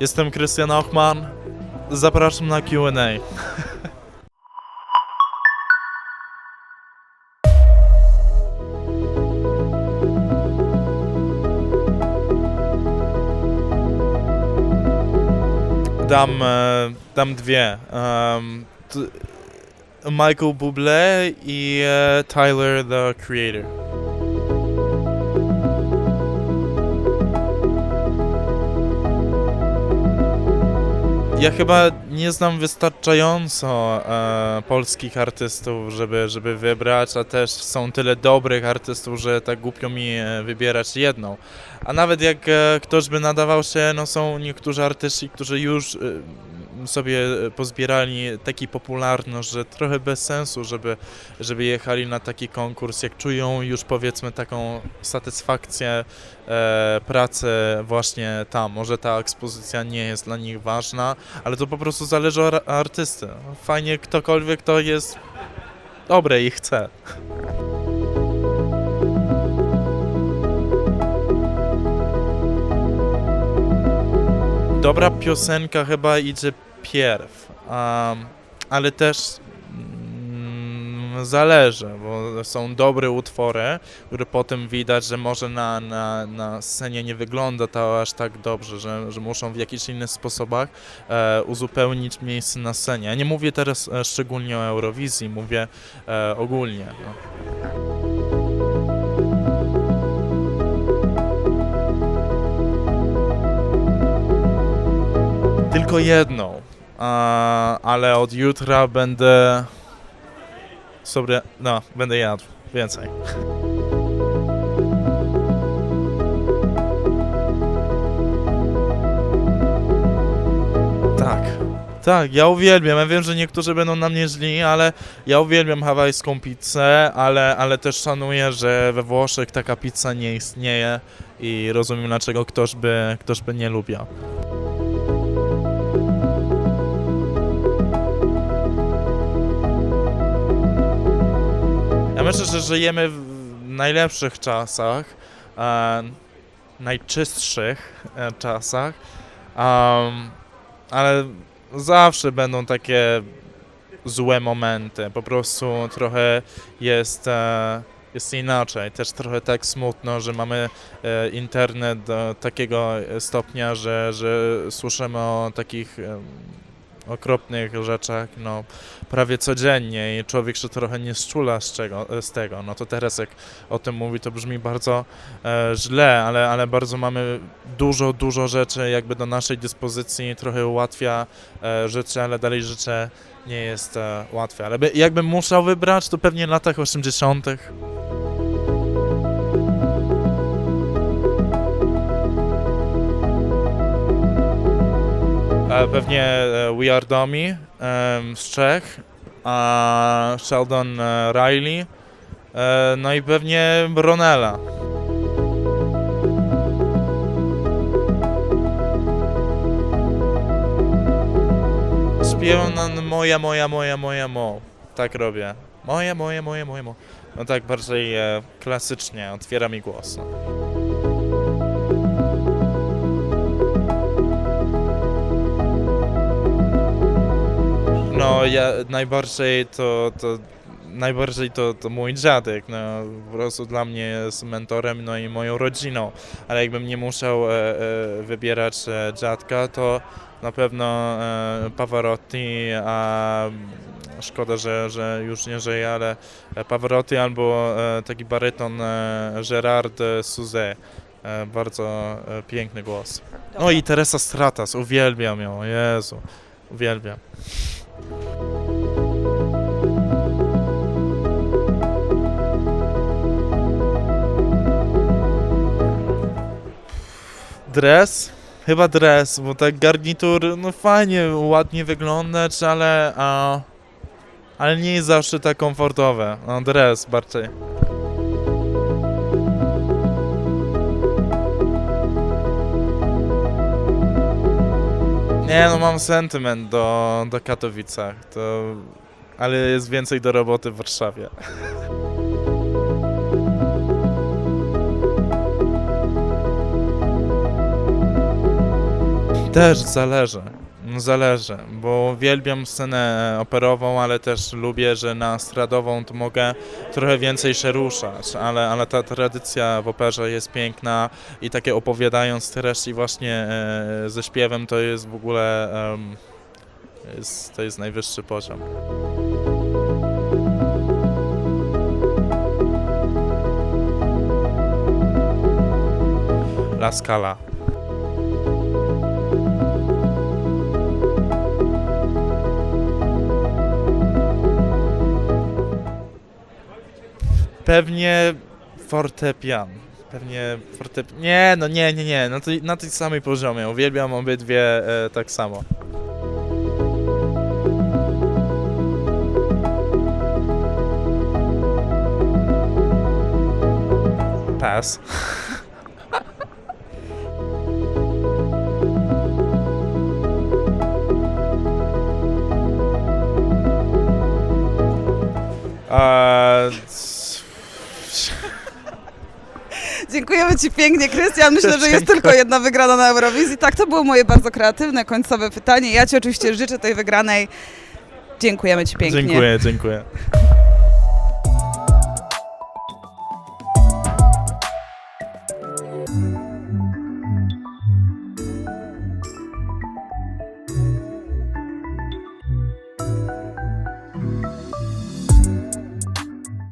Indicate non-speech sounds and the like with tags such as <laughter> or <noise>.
Jestem Krystian Ochman. Zapraszam na Q&A. Dam, e, dam dwie. Um, Michael Bublé i e, Tyler, the Creator. Ja chyba nie znam wystarczająco e, polskich artystów, żeby, żeby wybrać, a też są tyle dobrych artystów, że tak głupio mi e, wybierać jedną. A nawet jak e, ktoś by nadawał się, no są niektórzy artyści, którzy już e, sobie pozbierali taki popularność, że trochę bez sensu, żeby, żeby jechali na taki konkurs, jak czują już powiedzmy taką satysfakcję e, pracy właśnie tam. Może ta ekspozycja nie jest dla nich ważna, ale to po prostu zależy od ar- artysty. Fajnie ktokolwiek to jest dobre i chce. Dobra piosenka chyba idzie pierw, um, ale też mm, zależy, bo są dobre utwory, które potem widać, że może na, na, na scenie nie wygląda to aż tak dobrze, że, że muszą w jakichś innych sposobach e, uzupełnić miejsce na scenie. Ja nie mówię teraz e, szczególnie o Eurowizji, mówię e, ogólnie. No. Tylko jedną, ale od jutra będę sobie, no, będę jadł więcej. Tak. Tak, ja uwielbiam. Ja wiem, że niektórzy będą na mnie źli, ale ja uwielbiam hawajską pizzę, ale, ale też szanuję, że we Włoszech taka pizza nie istnieje i rozumiem, dlaczego ktoś by, ktoś by nie lubił. Myślę, że żyjemy w najlepszych czasach, e, najczystszych e, czasach, um, ale zawsze będą takie złe momenty. Po prostu trochę jest, e, jest inaczej. Też trochę tak smutno, że mamy e, internet do takiego stopnia, że, że słyszymy o takich em, okropnych rzeczach no, prawie codziennie i człowiek się trochę nie szczula z, czego, z tego. No to teraz jak o tym mówi, to brzmi bardzo e, źle, ale, ale bardzo mamy dużo, dużo rzeczy jakby do naszej dyspozycji, trochę ułatwia e, życie, ale dalej życie nie jest e, łatwe. Ale by, jakbym musiał wybrać, to pewnie w latach 80. Pewnie e, We Are Domi em, z Czech, a Sheldon e, Riley, e, no i pewnie Bronella. Śpiewam na moja, moja, moja, moja, mo. Tak robię. Moja, moja, moja, moja, mo. No tak bardziej e, klasycznie, otwiera mi głos. Ja najbardziej to, to najbardziej to, to mój dziadek, no po prostu dla mnie jest mentorem, no i moją rodziną, ale jakbym nie musiał e, e, wybierać e, dziadka, to na pewno e, Pavarotti, a szkoda, że, że już nie żyje, ale Pavarotti albo e, taki baryton e, Gerard Suzet. E, bardzo e, piękny głos. No i Teresa Stratas, uwielbiam ją, Jezu, uwielbiam. Dres? Chyba dres, bo tak garnitur, no fajnie, ładnie wyglądać, ale, a, ale nie jest zawsze tak komfortowe. No dres bardziej. Nie no, mam sentyment do, do Katowicach, to, ale jest więcej do roboty w Warszawie. Też zależy. No, Zależy, bo uwielbiam scenę operową, ale też lubię, że na stradową to mogę trochę więcej się ruszać, ale, ale ta tradycja w operze jest piękna i takie opowiadając treści właśnie e, ze śpiewem to jest w ogóle jest, to jest najwyższy poziom. La Scala. Pewnie fortepian. Pewnie fortepian. Nie, no nie, nie, nie. Na tej, na tej samej poziomie. Uwielbiam obydwie e, tak samo. Pass. <laughs> Eee, Dziękujemy Ci pięknie, Krystian. Myślę, że jest tylko jedna wygrana na Eurowizji. Tak, to było moje bardzo kreatywne, końcowe pytanie. Ja Ci oczywiście życzę tej wygranej. Dziękujemy Ci pięknie. dziękuję, dziękuję.